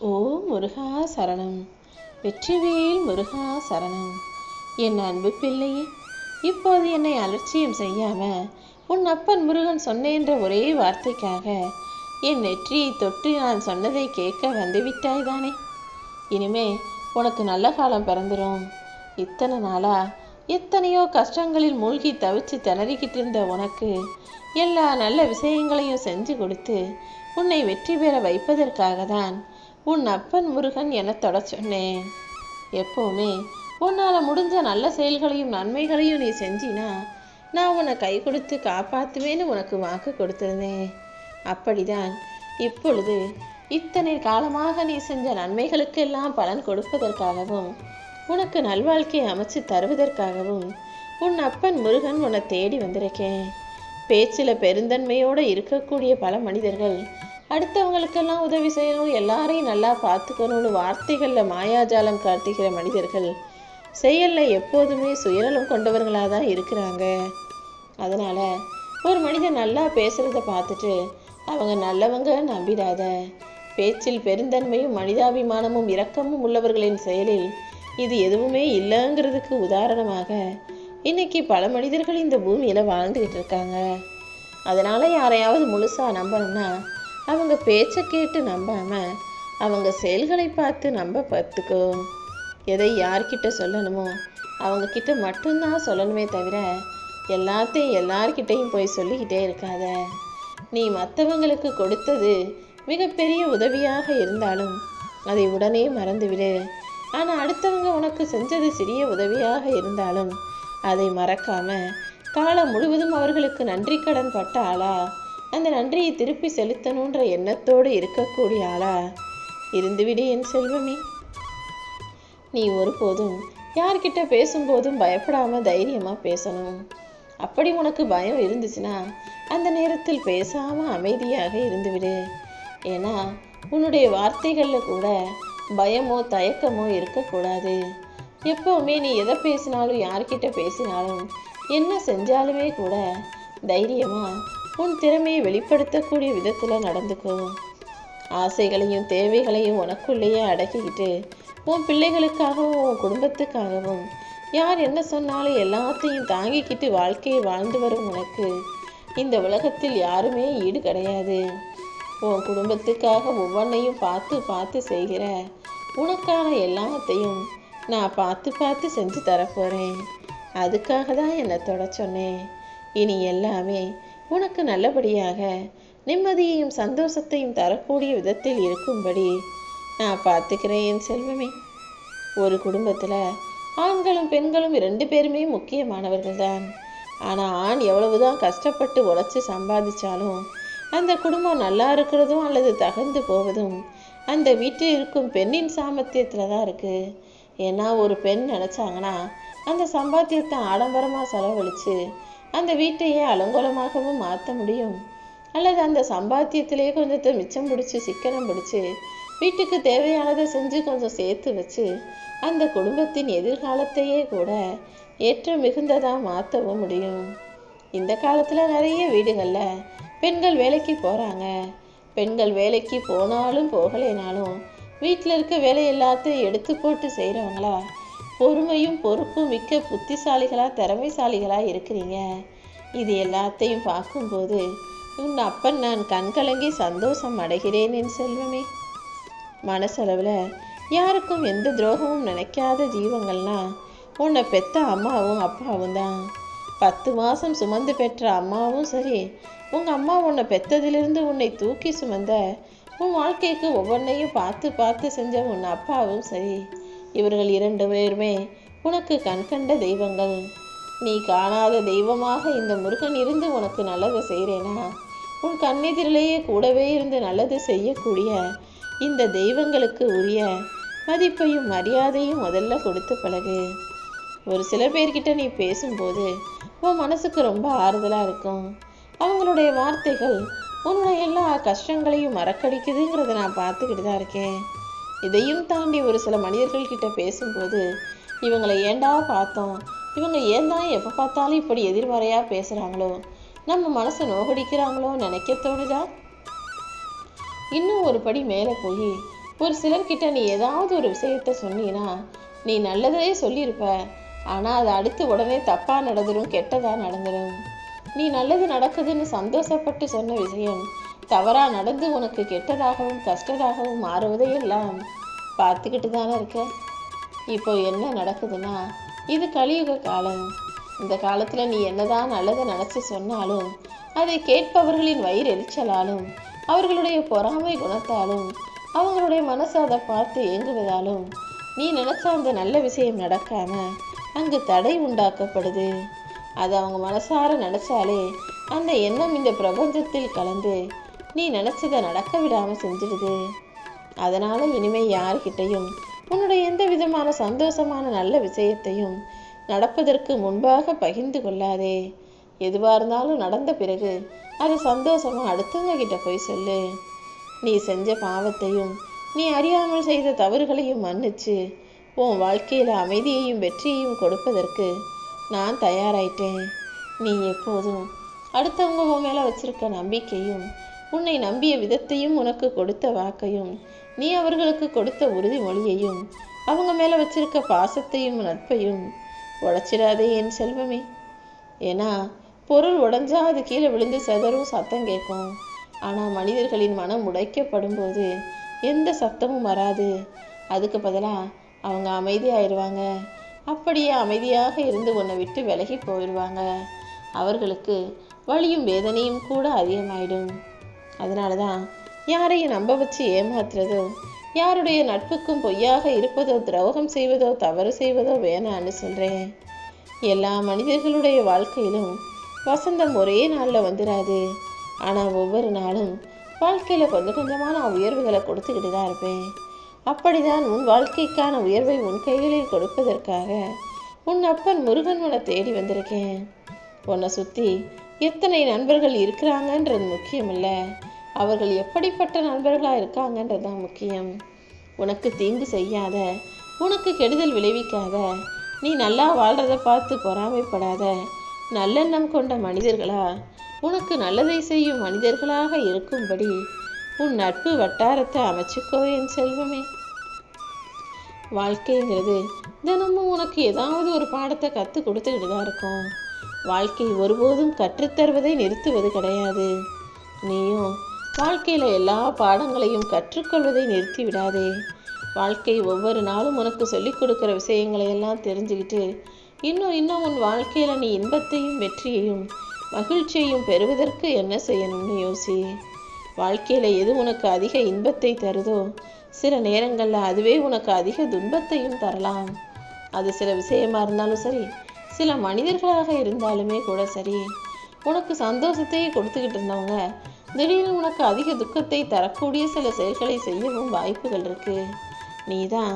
ஓ முருகா சரணம். வெற்றிவேல் முருகா சரணம். என் அன்பு பிள்ளையே இப்போது என்னை அலட்சியம் செய்யாம உன் அப்பன் முருகன் சொன்னேன்ற ஒரே வார்த்தைக்காக என் நெற்றியை தொட்டு நான் சொன்னதை கேட்க வந்து விட்டாய்தானே இனிமே உனக்கு நல்ல காலம் பிறந்துடும் இத்தனை நாளா எத்தனையோ கஷ்டங்களில் மூழ்கி தவிச்சு திணறிக்கிட்டு இருந்த உனக்கு எல்லா நல்ல விஷயங்களையும் செஞ்சு கொடுத்து உன்னை வெற்றி பெற வைப்பதற்காக தான் உன் அப்பன் முருகன் என தொட சொன்னேன். எப்போவுமே உன்னால் முடிஞ்ச நல்ல செயல்களையும் நன்மைகளையும் நீ செஞ்சினா நான் உன்னை கை கொடுத்து காப்பாற்றுவேன்னு உனக்கு வாக்கு கொடுத்துருந்தேன். அப்படிதான் இப்பொழுது இத்தனை காலமாக நீ செஞ்ச நன்மைகளுக்கெல்லாம் பலன் கொடுப்பதற்காகவும் உனக்கு நல்வாழ்க்கையை அமைச்சு தருவதற்காகவும் உன் அப்பன் முருகன் உன்னை தேடி வந்திருக்கேன். பேச்சில் பெருந்தன்மையோடு இருக்கக்கூடிய பல மனிதர்கள் அடுத்தவங்களுக்கெல்லாம் உதவி செய்யணும் எல்லாரையும் நல்லா பார்த்துக்கணும்னு வார்த்தைகளில் மாயாஜாலம் காட்டுகிற மனிதர்கள் செயலில் எப்போதுமே சுயநலம் கொண்டவர்களாக தான் இருக்கிறாங்க. அதனால் ஒரு மனிதன் நல்லா பேசுகிறத பார்த்துட்டு அவங்க நல்லவங்க நம்பிடாத. பேச்சில் பெருந்தன்மையும் மனிதாபிமானமும் இரக்கமும் உள்ளவர்களின் செயலில் இது எதுவுமே இல்லைங்கிறதுக்கு உதாரணமாக இன்னைக்கு பல மனிதர்கள் இந்த பூமியில் வாழ்ந்துக்கிட்டு இருக்காங்க. அதனால் யாரையாவது முழுசாக நம்பணும்னா அவங்க பேச்சை கேட்டு நம்பாமல் அவங்க செயல்களை பார்த்து நம்ப பார்த்துக்கோ. எதை யார்கிட்ட சொல்லணுமோ அவங்க கிட்ட மட்டும்தான் சொல்லணுமே தவிர எல்லாத்தையும் எல்லார்கிட்டையும் போய் சொல்லிக்கிட்டே இருக்காத. நீ மற்றவங்களுக்கு கொடுத்தது மிகப்பெரிய உதவியாக இருந்தாலும் அதை உடனே மறந்துவிடு. ஆனால் அடுத்தவங்க உனக்கு செஞ்சது சிறிய உதவியாக இருந்தாலும் அதை மறக்காம காலம் முழுவதும் அவர்களுக்கு நன்றி கடன் பட்ட ஆளா அந்த நன்றியை திருப்பி செலுத்தணுன்ற எண்ணத்தோடு இருக்கக்கூடிய ஆளா? இருந்துவிடு என் செல்வமே. நீ ஒருபோதும் யார்கிட்ட பேசும்போதும் பயப்படாம தைரியமா பேசணும். அப்படி உனக்கு பயம் இருந்துச்சுன்னா அந்த நேரத்தில் பேசாம அமைதியாக இருந்துவிடு. ஏன்னா உன்னுடைய வார்த்தைகளில் கூட பயமோ தயக்கமோ இருக்கக்கூடாது. எப்போவுமே நீ எதை பேசினாலும் யார்கிட்ட பேசினாலும் என்ன செஞ்சாலுமே கூட தைரியமாக உன் திறமையை வெளிப்படுத்தக்கூடிய விதத்தில் நடந்துக்கோ. ஆசைகளையும் தேவைகளையும் உனக்குள்ளேயே அடக்கிக்கிட்டு உன் பிள்ளைகளுக்காகவும் உன் குடும்பத்துக்காகவும் யார் என்ன சொன்னாலும் எல்லாத்தையும் தாங்கிக்கிட்டு வாழ்க்கையை வாழ்ந்து வரும் உனக்கு. இந்த உலகத்தில் யாருமே ஈடு கிடையாது. உன் குடும்பத்துக்காக ஒவ்வொன்றையும் பார்த்து பார்த்து செய்கிற உனக்கான எல்லாத்தையும் நான் பார்த்து பார்த்து செஞ்சு தரப்போகிறேன் அதுக்காக தான் என்னை தொட சொன்னேன். இனி எல்லாமே உனக்கு நல்லபடியாக நிம்மதியையும் சந்தோஷத்தையும் தரக்கூடிய விதத்தில் இருக்கும்படி நான் பார்த்துக்கிறேன் என் செல்வமே. ஒரு குடும்பத்தில் ஆண்களும் பெண்களும் ரெண்டு பேருமே முக்கியமானவர்கள் தான் ஆனால் ஆண் எவ்வளவுதான் கஷ்டப்பட்டு உழைச்சி சம்பாதிச்சாலும் அந்த குடும்பம் நல்லா இருக்கிறதும் அல்லது தகர்ந்து போவதும் அந்த வீட்டில் இருக்கும் பெண்ணின் சாமர்த்தியத்தில் தான் இருக்குது ஏன்னா ஒரு பெண் நினச்சாங்கன்னா அந்த சம்பாத்தியத்தை ஆடம்பரமாக செலவழித்து அந்த வீட்டையே அலங்கோலமாகவும் மாற்ற முடியும். அல்லது அந்த சம்பாத்தியத்திலேயே கொஞ்சத்தை மிச்சம் பிடிச்சி சிக்கனம் பிடிச்சி வீட்டுக்கு தேவையானதை செஞ்சு கொஞ்சம் சேர்த்து வச்சு அந்த குடும்பத்தின் எதிர்காலத்தையே கூட ஏற்ற மிகுந்ததாக மாற்றவும் முடியும். இந்த காலத்தில் நிறைய வீடுகளில் பெண்கள் வேலைக்கு போகிறாங்க பெண்கள் வேலைக்கு போனாலும் போகலைனாலும் வீட்டில் இருக்க வேலை எல்லாத்தையும் எடுத்து போட்டு செய்கிறவங்களா பொறுமையும் பொறுப்பும் மிக்க புத்திசாலிகளாக திறமைசாலிகளாக இருக்கிறீங்க. இது எல்லாத்தையும் பார்க்கும்போது உன் அப்பன் நான் கண்கலங்கி சந்தோஷம் அடைகிறேன் என் செல்வமே. மனசளவில் யாருக்கும் எந்த துரோகமும் நினைக்காத ஜீவங்கள்னா உன்னை பெத்த அம்மாவும் அப்பாவும் தான். பத்து மாதம் சுமந்து பெற்ற அம்மாவும் சரி உங்கள் அம்மா உன்னை பெத்ததிலிருந்து உன்னை தூக்கி சுமந்த உன் வாழ்க்கைக்கு ஒவ்வொன்றையும் பார்த்து பார்த்து செஞ்ச உன் அப்பாவும் சரி. இவர்கள் இரண்டு பேருமே உனக்கு கண்கண்ட தெய்வங்கள். நீ காணாத தெய்வமாக இந்த முருகன் இருந்து உனக்கு நல்லது செய்கிறேனா உன் கண்ணெதிரிலேயே கூடவே இருந்து நல்லது செய்யக்கூடிய இந்த தெய்வங்களுக்கு உரிய மதிப்பையும் மரியாதையும் முதல்ல கொடுத்து பழகு. ஒரு சில பேர்கிட்ட நீ பேசும்போது உன் மனசுக்கு ரொம்ப ஆறுதலாக இருக்கும். அவங்களுடைய வார்த்தைகள் உன்னுடைய எல்லா கஷ்டங்களையும் மறக்கடிக்குதுங்கிறத நான் பார்த்துக்கிட்டு தான் இருக்கேன். இதையும் தாண்டி ஒரு சில மனிதர்கள் கிட்ட பேசும்போது இவங்களை ஏண்டா பார்த்தோம்? இவங்க ஏன் தான் எப்போ பார்த்தாலும் இப்படி எதிர்மறையாக பேசுகிறாங்களோ நம்ம மனசை நோகடிக்கிறாங்களோ நினைக்க தோணுதா? இன்னும் ஒரு படி மேலே போய் ஒரு சிலர்கிட்ட நீ ஏதாவது ஒரு விஷயத்த சொன்னீன்னா நீ நல்லதே சொல்லியிருப்ப. ஆனால் அது அடுத்து உடனே தப்பாக நடந்துடும் கெட்டதாக நடந்துடும் நீ நல்லது நடக்குதுன்னு சந்தோஷப்பட்டு சொன்ன விஷயம் தவறா நடந்து உனக்கு கெட்டதாகவும் கஷ்டதாகவும் மாறுவதையெல்லாம் பார்த்துக்கிட்டு தானே இருக்க? இப்போ என்ன நடக்குதுன்னா இது கலியுக காலம். இந்த காலத்தில் நீ என்னதான் நல்லதை நினச்சி சொன்னாலும் அதை கேட்பவர்களின் வயிறெரிச்சலாலும் அவர்களுடைய பொறாமை குணத்தாலும் அவங்களுடைய மனசு அதை பார்த்து ஏங்குவதாலும் நீ நினச்ச அந்த நல்ல விஷயம் நடக்காம அங்கு தடை உண்டாக்கப்படுது. அது அவங்க மனசார நினச்சாலே அந்த எண்ணம் இந்த பிரபஞ்சத்தில் கலந்து நீ நினச்சதை நடக்க விடாமல் செஞ்சிடுது. அதனால் இனிமேல் யார்கிட்டையும் உன்னுடைய எந்த விதமான சந்தோஷமான நல்ல விஷயத்தையும் நடப்பதற்கு முன்பாக பகிர்ந்து கொள்ளாதே. எதுவாக இருந்தாலும் நடந்த பிறகு அது சந்தோஷமாக அடுத்தவங்க கிட்ட போய் சொல்லு. நீ செஞ்ச பாவத்தையும் நீ அறியாமல் செய்த தவறுகளையும் மன்னிச்சு உன் வாழ்க்கையில் அமைதியையும் வெற்றியையும் கொடுப்பதற்கு நான் தயாராயிட்டேன். நீ எப்போதும் அடுத்தவங்க உன் மேலே வச்சிருக்க நம்பிக்கையும் உன்னை நம்பிய விதத்தையும் உனக்கு கொடுத்த வாக்கையும் நீ அவர்களுக்கு கொடுத்த உறுதிமொழியையும் அவங்க மேல வச்சிருக்க பாசத்தையும் நட்பையும் உடைச்சிடாதே என் செல்வமே. ஏன்னா பொருள் உடைஞ்சா அது கீழே விழுந்து செதறும் சத்தம் கேட்கும். ஆனால் மனிதர்களின் மனம் உடைக்கப்படும் போது எந்த சத்தமும் வராது. அதுக்கு பதிலாக அவங்க அமைதியாயிருவாங்க. அப்படியே அமைதியாக இருந்து உன்னை விட்டு விலகி போயிடுவாங்க. அவர்களுக்கு வலியும் வேதனையும் கூட அதிகமாயிடும். அதனால தான் யாரையும் நம்ப வச்சு ஏமாத்துறதோ யாருடைய நட்புக்கும் பொய்யாக இருப்பதோ துரோகம் செய்வதோ தவறு செய்வதோ வேணான்னு சொல்கிறேன் எல்லா மனிதர்களுடைய வாழ்க்கையிலும் வசந்தம் ஒரே நாளில் வந்துடாது ஆனால் ஒவ்வொரு நாளும் வாழ்க்கையில் கொஞ்சம் கொஞ்சமாக நான் உயர்வுகளை கொடுத்துக்கிட்டு தான் இருப்பேன். அப்படிதான் உன் வாழ்க்கைக்கான உயர்வை உன் கைகளில் கொடுப்பதற்காக உன் அப்பன் முருகன் உன தேடி வந்திருக்கேன். உன்னை சுற்றி எத்தனை நண்பர்கள் இருக்கிறாங்கன்றது முக்கியம் இல்லை அவர்கள் எப்படிப்பட்ட நண்பர்களாக இருக்காங்கன்றது தான் முக்கியம். உனக்கு தீங்கு செய்யாத உனக்கு கெடுதல் விளைவிக்காத நீ நல்லா வாழ்கிறத பார்த்து பொறாமைப்படாத நல்லெண்ணம் கொண்ட மனிதர்களா? உனக்கு நல்லதை செய்யும் மனிதர்களாக இருக்கும்படி உன் நட்பு வட்டாரத்தை அமைச்சுக்கோ என் செல்வமே. வாழ்க்கைங்கிறது தினமும் உனக்கு ஏதாவது ஒரு பாடத்தை கற்றுக் கொடுத்துக்கிட்டு தான் இருக்கும். வாழ்க்கை ஒருபோதும் கற்றுத்தருவதை நிறுத்துவது கிடையாது. நீயும் வாழ்க்கையில் எல்லா பாடங்களையும் கற்றுக்கொள்வதை நிறுத்தி விடாதே வாழ்க்கை ஒவ்வொரு நாளும் உனக்கு சொல்லிக் கொடுக்குற விஷயங்களை எல்லாம் தெரிஞ்சுக்கிட்டு இன்னும் இன்னும் உன் வாழ்க்கையில் நீ இன்பத்தையும் வெற்றியையும் மகிழ்ச்சியையும் பெறுவதற்கு என்ன செய்யணும்னு யோசி. வாழ்க்கையில் எது உனக்கு அதிக இன்பத்தை தருதோ சில நேரங்களில் அதுவே உனக்கு அதிக துன்பத்தையும் தரலாம். அது சில விஷயமா இருந்தாலும் சரி சில மனிதர்களாக இருந்தாலுமே கூட சரி உனக்கு சந்தோஷத்தையே கொடுத்துக்கிட்டு இருந்தவங்க திடீர்னு உனக்கு அதிக துக்கத்தை தரக்கூடிய சில செயல்களை செய்யவும் வாய்ப்புகள் இருக்கு. நீ தான்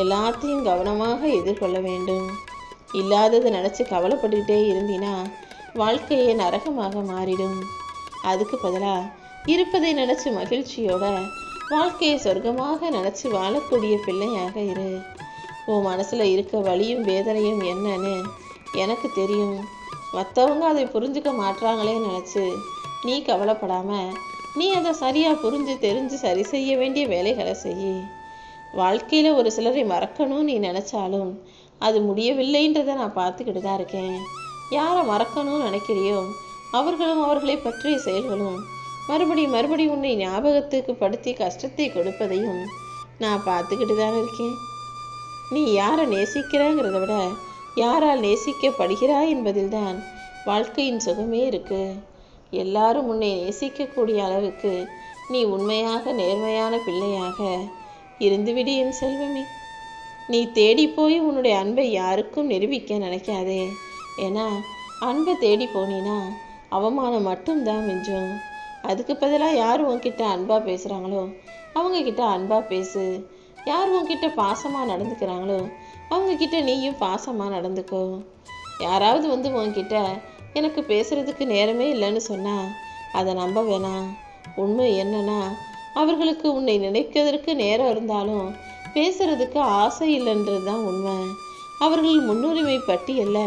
எல்லாத்தையும் கவனமாக எதிர்கொள்ள வேண்டும். இல்லாததை நினச்சி கவலைப்பட்டுக்கிட்டே இருந்தினா வாழ்க்கையே நரகமாக மாறிடும். அதுக்கு பதிலாக இருப்பதை நினச்சி மகிழ்ச்சியோட வாழ்க்கையை சொர்க்கமாக நினச்சி வாழக்கூடிய பிள்ளையாக இரு. உன் மனசில் இருக்க வழியும் வேதனையும் என்னன்னு எனக்கு தெரியும். மற்றவங்க அதை புரிஞ்சுக்க மாட்றாங்களே நினச்சி நீ கவலைப்படாமல் நீ அதை சரியாக புரிஞ்சு தெரிஞ்சு சரி செய்ய வேண்டிய வேலைகளை செய். வாழ்க்கையில் ஒரு சிலரை மறக்கணும்னு நீ நினச்சாலும் அது முடியவில்லைன்றதை நான் பார்த்துக்கிட்டு தான் இருக்கேன். யாரை மறக்கணும்னு நினைக்கிறியோ அவர்களும் அவர்களை பற்றிய செயல்களும் மறுபடி மறுபடி உன்னை ஞாபகத்துக்கு படுத்தி கஷ்டத்தை கொடுப்பதையும் நான் பார்த்துக்கிட்டு தான் இருக்கேன். நீ யாரை நேசிக்கிறங்கிறத விட யாரால் நேசிக்கப்படுகிறாய் என்பதில்தான் வாழ்க்கையின் சுகமே இருக்கு. எல்லாரும் உன்னை நேசிக்கக்கூடிய அளவுக்கு நீ உண்மையாக நேர்மையான பிள்ளையாக இருந்துவிடு என் செல்வமே. நீ தேடி போய் உன்னுடைய அன்பை யாருக்கும் நிரூபிக்க நினைக்காதே. ஏன்னா அன்பை தேடி போனீன்னா அவமானம் மட்டும்தான் மிஞ்சும். அதுக்கு பதிலாக யார் உன்கிட்ட அன்பாக பேசுகிறாங்களோ அவங்கக்கிட்ட அன்பாக பேசு. யார் உன்கிட்ட பாசமாக நடந்துக்கிறாங்களோ அவங்கக்கிட்ட நீயும் பாசமாக நடந்துக்கோ. யாராவது வந்து உன்கிட்ட எனக்கு பேசுறதுக்கு நேரமே இல்லைன்னு சொன்னா அதை நம்ப வேணாம் உண்மை என்னன்னா அவர்களுக்கு உன்னை நினைக்கிறதுக்கு நேரம் இருந்தாலும் பேசுறதுக்கு ஆசை இல்லைன்றது தான் உண்மை. அவர்கள் முன்னுரிமை பட்டியல்ல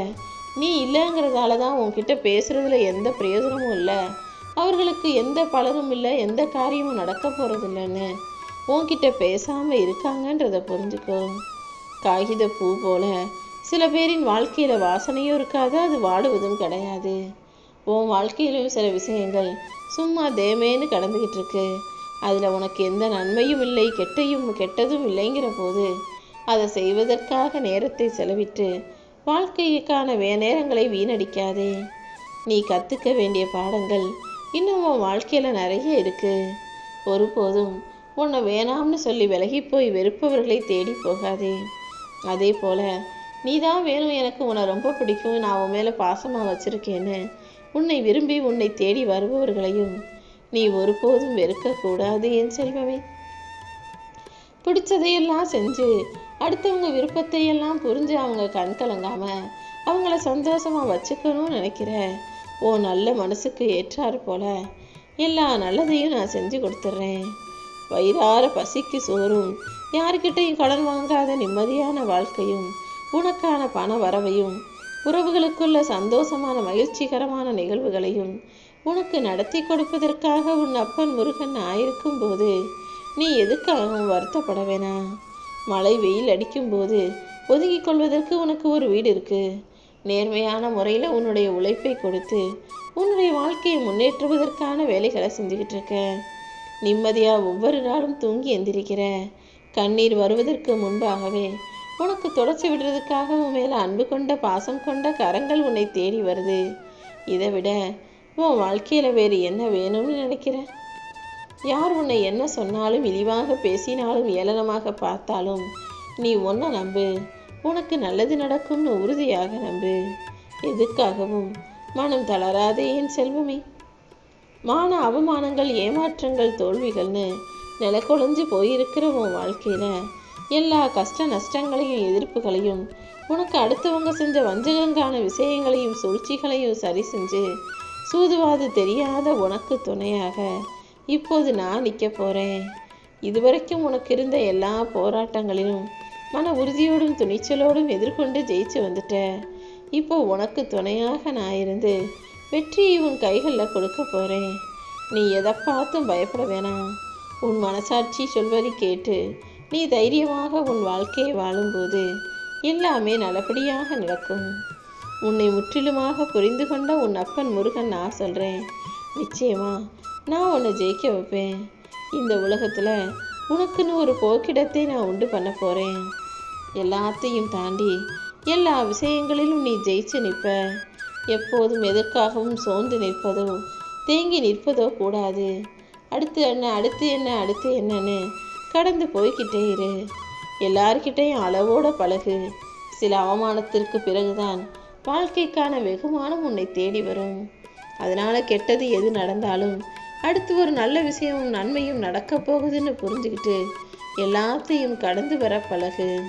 நீ இல்லைங்கிறதால தான் உன்கிட்ட பேசுறதுல எந்த பிரயோஜனமும் இல்லை. அவர்களுக்கு எந்த பலனும் இல்லை எந்த காரியமும் நடக்க போறது இல்லைன்னு உன்கிட்ட பேசாமல் இருக்காங்கன்றதை புரிஞ்சுக்கோ. காகித பூ போல சில பேரின் வாழ்க்கையில் வாசனையும் இருக்காது அது வாடுவதும் கிடையாது. உன் வாழ்க்கையிலும் சில விஷயங்கள் சும்மா தேமேன்னு கடந்துக்கிட்டு இருக்கு அதில் உனக்கு எந்த நன்மையும் இல்லை கெட்டையும் கெட்டதும் இல்லைங்கிற போது அதை செய்வதற்காக நேரத்தை செலவிட்டு வாழ்க்கைக்கான வே நேரங்களை வீணடிக்காதே. நீ கற்றுக்க வேண்டிய பாடங்கள் இன்னும் உன் வாழ்க்கையில் நிறைய இருக்கு. ஒருபோதும் உன்னை வேணாம்னு சொல்லி விலகி போய் வெறுப்பவர்களை தேடி போகாதே. அதே போல நீ தான் வேணும் எனக்கு உன்னை ரொம்ப பிடிக்கும். நான் உன் மேலே பாசமாக வச்சுருக்கேன்னு. உன்னை விரும்பி உன்னை தேடி வருபவர்களையும் நீ ஒருபோதும் வெறுக்கக்கூடாது என் செல்வமே. பிடிச்சதையெல்லாம் செஞ்சு அடுத்தவங்க விருப்பத்தையெல்லாம் புரிஞ்சு அவங்க கண் கலங்காமல் அவங்கள சந்தோஷமா வச்சுக்கணும்னு நினைக்கிற ஓ நல்ல மனசுக்கு ஏற்றாறு போல எல்லா நல்லதையும் நான் செஞ்சு கொடுத்துட்றேன். வயிறார பசிக்கு சோறும் யாருக்கிட்டையும் கடன் வாங்காத நிம்மதியான வாழ்க்கையும் உனக்கான பண வரவையும் உறவுகளுக்குள்ள சந்தோஷமான மகிழ்ச்சிகரமான நிகழ்வுகளையும் உனக்கு நடத்தி கொடுப்பதற்காக உன் அப்பன் முருகன் ஆயிருக்கும் போது நீ எதுக்காகவும் வருத்தப்பட வேணாம் மழை வெயில் அடிக்கும்போது ஒதுங்கிக் கொள்வதற்கு உனக்கு ஒரு வீடு இருக்கு. நேர்மையான முறையில் உன்னுடைய உழைப்பை கொடுத்து உன்னுடைய வாழ்க்கையை முன்னேற்றுவதற்கான வேலைகளை செஞ்சுக்கிட்டு இருக்க. நிம்மதியாக ஒவ்வொரு நாளும் தூங்கி எந்திரிக்கிற. கண்ணீர் வருவதற்கு முன்பாகவே உனக்கு தொடச்சி விடுறதுக்காக உன் மேலே அன்பு கொண்ட பாசம் கொண்ட கரங்கள் உன்னை தேடி வருது. இதை விட உன் வாழ்க்கையில் வேறு என்ன வேணும்னு நினைக்கிற? யார் உன்னை என்ன சொன்னாலும் இழிவாக பேசினாலும் ஏளனமாக பார்த்தாலும் நீ ஒன்றை நம்பு. உனக்கு நல்லது நடக்கும்னு உறுதியாக நம்பு. எதுக்காகவும் மனம் தளராதே என் செல்வமே. மான அவமானங்கள் ஏமாற்றங்கள் தோல்விகள்னு நிலக்குழஞ்சு போயிருக்கிற உன் வாழ்க்கையில் எல்லா கஷ்ட நஷ்டங்களையும் எதிர்ப்புகளையும் உனக்கு அடுத்தவங்க செஞ்ச வஞ்சகங்கான விஷயங்களையும் சூழ்ச்சிகளையும் சரி செஞ்சு சூதுவாது தெரியாத உனக்கு துணையாக இப்போது நான் நிற்க போகிறேன் இதுவரைக்கும் உனக்கு இருந்த எல்லா போராட்டங்களிலும் மன உறுதியோடும் துணிச்சலோடும் எதிர்கொண்டு ஜெயிச்சு வந்துட்ட. இப்போ உனக்கு துணையாக நான் இருந்து வெற்றியை உன் கைகளில் கொடுக்க போகிறேன் நீ எதை பார்த்தும் பயப்பட வேணாம். உன் மனசாட்சி சொல்வதை கேட்டு நீ தைரியமாக உன் வாழ்க்கையை வாழும்போது எல்லாமே நல்லபடியாக நடக்கும். உன்னை முற்றிலுமாக புரிந்து கொண்ட உன் அப்பன் முருகன் நான் சொல்கிறேன் நிச்சயமா நான் உன்னை ஜெயிக்க வைப்பேன். இந்த உலகத்தில் உனக்குன்னு ஒரு போக்கிடத்தை நான் உண்டு பண்ண போகிறேன் எல்லாத்தையும் தாண்டி எல்லா விஷயங்களிலும் நீ ஜெயிச்சு நிற்ப. எப்போதும் எதற்காகவும் சோர்ந்து நிற்பதோ தேங்கி நிற்பதோ கூடாது. அடுத்து என்ன அடுத்து என்ன அடுத்து என்னன்னு கடந்து போய்கிட்டே இரு. எல்லார்கிட்டையும் அளவோட பழகு. சில அவமானத்திற்கு பிறகுதான் வாழ்க்கைக்கான வெகுமானம் உன்னை தேடி வரும். அதனால கெட்டது எது நடந்தாலும் அடுத்து ஒரு நல்ல விஷயமும் நன்மையும் நடக்க போகுதுன்னு புரிஞ்சுக்கிட்டு எல்லாத்தையும் கடந்து வர பழகு.